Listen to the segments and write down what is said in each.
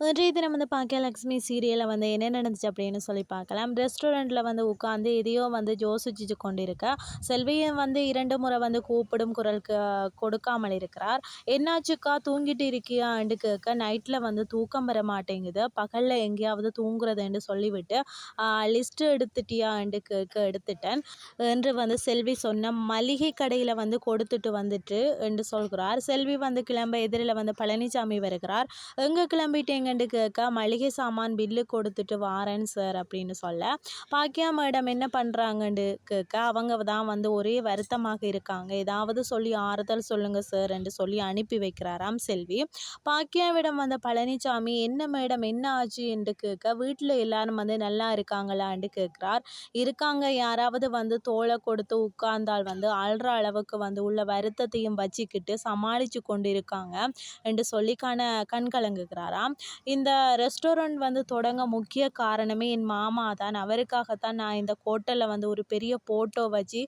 இன்றைய தினம் வந்து பாக்கியலக்ஷ்மி சீரியலில் வந்து என்ன நடந்துச்சு அப்படின்னு சொல்லி பார்க்கலாம். ரெஸ்டாரண்ட்டில் வந்து உட்காந்து எதையோ வந்து யோசிச்சு கொண்டிருக்க செல்வியை வந்து இரண்டு முறை வந்து கூப்பிடும் குரலுக்கு கொடுக்காமல் இருக்கிறார். என்னாச்சுக்கா தூங்கிட்டு இருக்கியான்னு கேட்க நைட்டில் வந்து தூக்கம் வர மாட்டேங்குது. பகலில் எங்கேயாவது தூங்குறதுன்னு சொல்லிவிட்டு லிஸ்ட்டு எடுத்துட்டியான்னு கேட்க எடுத்துட்டேன். என்று வந்து செல்வி சொன்ன மளிகை கடையில் வந்து கொடுத்துட்டு வந்துட்டு என்று சொல்கிறார். செல்வி வந்து கிளம்ப எதிரில் வந்து பழனிசாமி வருகிறார். எங்கே கிளம்பிட்டீங்கன்னு கேட்க மளிகை சாமான் பில்லு கொடுத்துட்டு வாரேன் சார் அப்படின்னு சொல்ல. பாக்கியா மேடம் என்ன பண்ணுறாங்கன்னு கேட்க அவங்க தான் வந்து ஒரே வருத்தமாக இருக்காங்க. ஏதாவது சொல்லி ஆறுதல் சொல்லுங்கள் சார் என்று சொல்லி அனுப்பி வைக்கிறாராம் செல்வி. பாக்கியாவிடம் வந்த பழனிசாமி என்ன மேடம் என்ன ஆச்சு என்று கேட்க வீட்டில் எல்லாரும் வந்து நல்லா இருக்காங்களான்னு கேட்குறார் இருக்காங்க யாராவது வந்து தோலை கொடுத்து உட்கார்ந்தால் வந்து அழுற அளவுக்கு வந்து உள்ள வருத்தத்தையும் வச்சுக்கிட்டு சமாளித்து கொண்டு இருக்காங்க என்று சொல்லி கண கண் கலங்குகிறாராம். இந்த ரெஸ்டாரண்ட் வந்து தொடங்க முக்கிய காரணமே என் மாமா தான். அவருக்காகத்தான் நான் இந்த ஹோட்டலில் வந்து ஒரு பெரிய போட்டோ வச்சு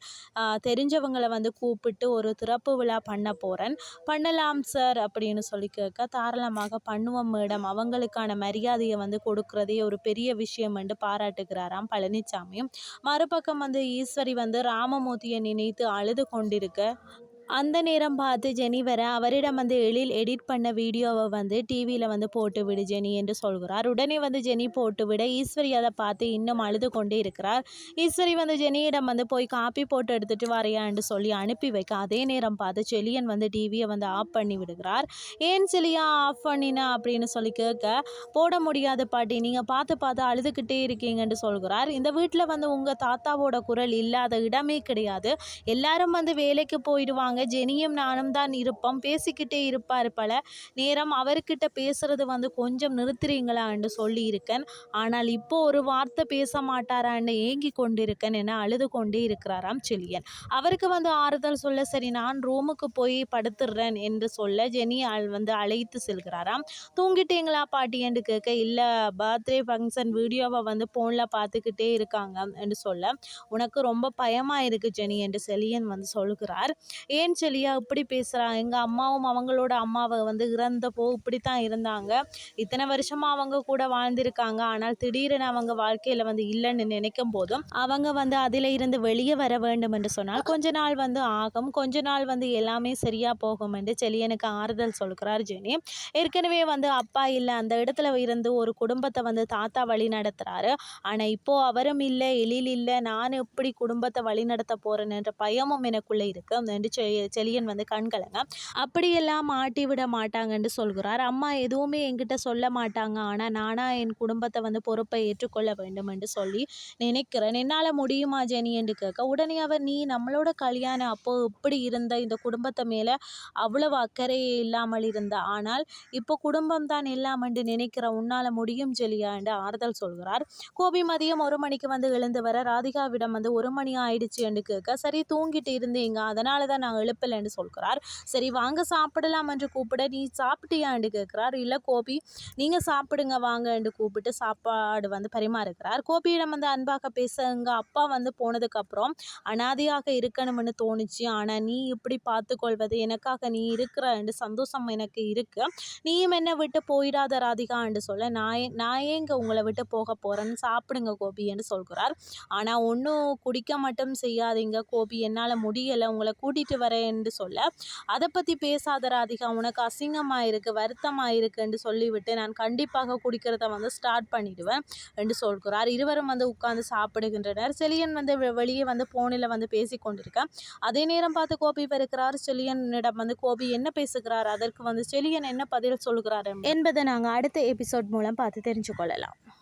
தெரிஞ்சவங்களை வந்து கூப்பிட்டு ஒரு திறப்பு விழா பண்ண போகிறேன் பண்ணலாம் சார் அப்படின்னு சொல்லி கேட்க தாராளமாக பண்ணுவோம் மேடம் அவங்களுக்கான மரியாதையை வந்து கொடுக்குறதே ஒரு பெரிய விஷயம் என்று பாராட்டுகிறாராம் பழனிசாமி மறுபக்கம் வந்து ஈஸ்வரி வந்து ராமமூர்த்தியை நினைத்து அழுது கொண்டிருக்க அந்த நேரம் பார்த்து ஜெனி வர அவரிடம் வந்து எழில் எடிட் பண்ண வீடியோவை வந்து டிவியில் வந்து போட்டு விடு ஜெனி என்று சொல்கிறார். உடனே வந்து ஜெனி போட்டு விட ஈஸ்வரி அதை பார்த்து இன்னும் அழுது கொண்டே இருக்கிறார். ஈஸ்வரி வந்து ஜெனியிடம் வந்து போய் காப்பி போட்டு எடுத்துட்டு வரையான்னு சொல்லி அனுப்பி வைக்க அதே நேரம் பார்த்து செலியன் வந்து டிவியை வந்து ஆஃப் பண்ணி விடுகிறார். ஏன் செலியா ஆஃப் பண்ணினா அப்படின்னு சொல்லி கேட்க போட முடியாது பாட்டி. நீங்கள் பார்த்து பார்த்து அழுதுகிட்டே இருக்கீங்கன்னு சொல்கிறார். இந்த வீட்டில் வந்து உங்கள் தாத்தாவோட குரல் இல்லாத இடமே கிடையாது. எல்லாரும் வந்து வேலைக்கு போயிடுவாங்க ஜெனியும் நானும் தான் இருப்போம். பேசிக்கிட்டே இருப்பார் பல நேரம். அவர்கிட்ட பேசுறது வந்து கொஞ்சம் நிறுத்துறீங்களான்னு சொல்லியிருக்கேன். ஆனால் இப்போ ஒரு வார்த்தை பேச மாட்டாரான்னு ஏங்கி கொண்டிருக்கேன் என அழுது கொண்டே இருக்கிறாராம் செல்லியன் அவருக்கு வந்து ஆறுதல் சொல்ல சரி நான் ரூமுக்கு போய் படுத்துடுறேன் என்று சொல்ல ஜெனி வந்து அழைத்து செல்கிறாராம். தூங்கிட்டீங்களா பாட்டி? என்று கேட்க இல்லை பர்த்டே ஃபங்க்ஷன் வீடியோவை வந்து ஃபோனில் பார்த்துக்கிட்டே இருக்காங்க என்று சொல்ல உனக்கு ரொம்ப பயமாக இருக்குது ஜெனி என்று செலியன் வந்து சொல்கிறார். ஏன் ஏன் இப்படி பேசுகிறாங்க எங்கள் அம்மாவும் அவங்களோட அம்மாவை வந்து இறந்தப்போ இப்படி தான் இருந்தாங்க. இத்தனை வருஷமாக அவங்க கூட வாழ்ந்திருக்காங்க. ஆனால் திடீரென அவங்க வாழ்க்கையில் வந்து இல்லைன்னு நினைக்கும் போதும் அவங்க வந்து அதில் இருந்து வெளியே வர வேண்டும் என்று சொன்னால் கொஞ்ச நாள் வந்து ஆகும். கொஞ்ச நாள் வந்து எல்லாமே சரியாக போகும் என்று செல்லியனுக்கு ஆறுதல் சொல்கிறார் ஜெனி. ஏற்கனவே வந்து அப்பா இல்லை அந்த இடத்துல இருந்து ஒரு குடும்பத்தை வந்து தாத்தா வழி நடத்துகிறாரு ஆனால் இப்போது அவரும் இல்லை எழில் இல்லை நான் எப்படி குடும்பத்தை வழி நடத்த போகிறேன் என்ற பயமும் எனக்குள்ளே இருக்குது என்று செலியன் வந்து கண்கலங்க. அப்படியெல்லாம் மாட்டி விட மாட்டாங்கன்னு சொல்கிறார். அம்மா எதுவுமே என்கிட்ட சொல்ல மாட்டாங்க. ஆனால் நானாக என் குடும்பத்தை வந்து பொறுப்பை ஏற்றுக்கொள்ள வேண்டும் என்று சொல்லி நினைக்கிறேன். என்னால் முடியுமா ஜெனி? என்று கேட்க உடனே அவர் நீ நம்மளோட கல்யாணம். அப்போது இப்படி இருந்த இந்த குடும்பத்தை மேலே அவ்வளவு அக்கறையே இல்லாமல் இருந்த? ஆனால் இப்போ குடும்பம் தான் எல்லாம் என்று நினைக்கிற உன்னால் முடியும் ஜெலியா? என்று ஆறுதல் சொல்கிறார். கோபி மதியம் ஒரு மணிக்கு வந்து எழுந்து வர ராதிகாவிடம் வந்து ஒரு மணி ஆயிடுச்சு என்று கேட்க சரி தூங்கிட்டு இருந்தீங்க. அதனால தான் நாங்கள் எழுப்பலைன்னு சொல்கிறார். சரி வாங்க சாப்பிடலாம் என்று கூப்பிட நீ சாப்பிட்டியான்னு கேட்குறார். இல்லை கோபி நீங்கள் சாப்பிடுங்க வாங்க என்று கூப்பிட்டு சாப்பாடு வந்து பரிமாறுகிறார். கோபியிடம் வந்து அன்பாக பேச எங்கள் அப்பா வந்து போனதுக்கப்புறம் அனாதையாக இருக்கணும்னு தோணுச்சு. ஆனால் நீ இப்படி பார்த்துக்கொள்வது எனக்காக நீ இருக்கிற என்று சந்தோஷம் எனக்கு இருக்கு. நீயும் என்னை விட்டு போயிடாத ராதிகா என்று சொல்ல நான் நான் ஏங்க உங்களை விட்டு போக போகிறேன்னு சாப்பிடுங்க கோபி என்று சொல்கிறார். ஆனால் ஒன்றும் குடிக்க மட்டும் செய்யாதீங்க கோபி. என்னால் முடியலை. உங்களை கூட்டிகிட்டு வர என்று சொல்ல. அதை பற்றி பேசாத ராதிகா உனக்கு அசிங்கமாக இருக்குது வருத்தமாக இருக்குன்னு சொல்லிவிட்டு நான் கண்டிப்பாக குடிக்கிறத வந்து ஸ்டார்ட் பண்ணிடுவேன் என்று சொல்கிறார். இருவரும் வந்து உட்கார்ந்து சாப்பிடுகின்றனர். செலியன் வந்து வெளியே வந்து ஃபோனில் வந்து பேசி கொண்டிருக்கேன் அதே நேரம் பார்த்து கோபி வருகிறார். செலியனிடம் வந்து கோபி என்ன பேசுகிறார்? அதற்கு வந்து செலியன் என்ன பதில் சொல்கிறார்? என்பதை நாங்கள் அடுத்த எபிசோட் மூலம் பார்த்து தெரிஞ்சு கொள்ளலாம்.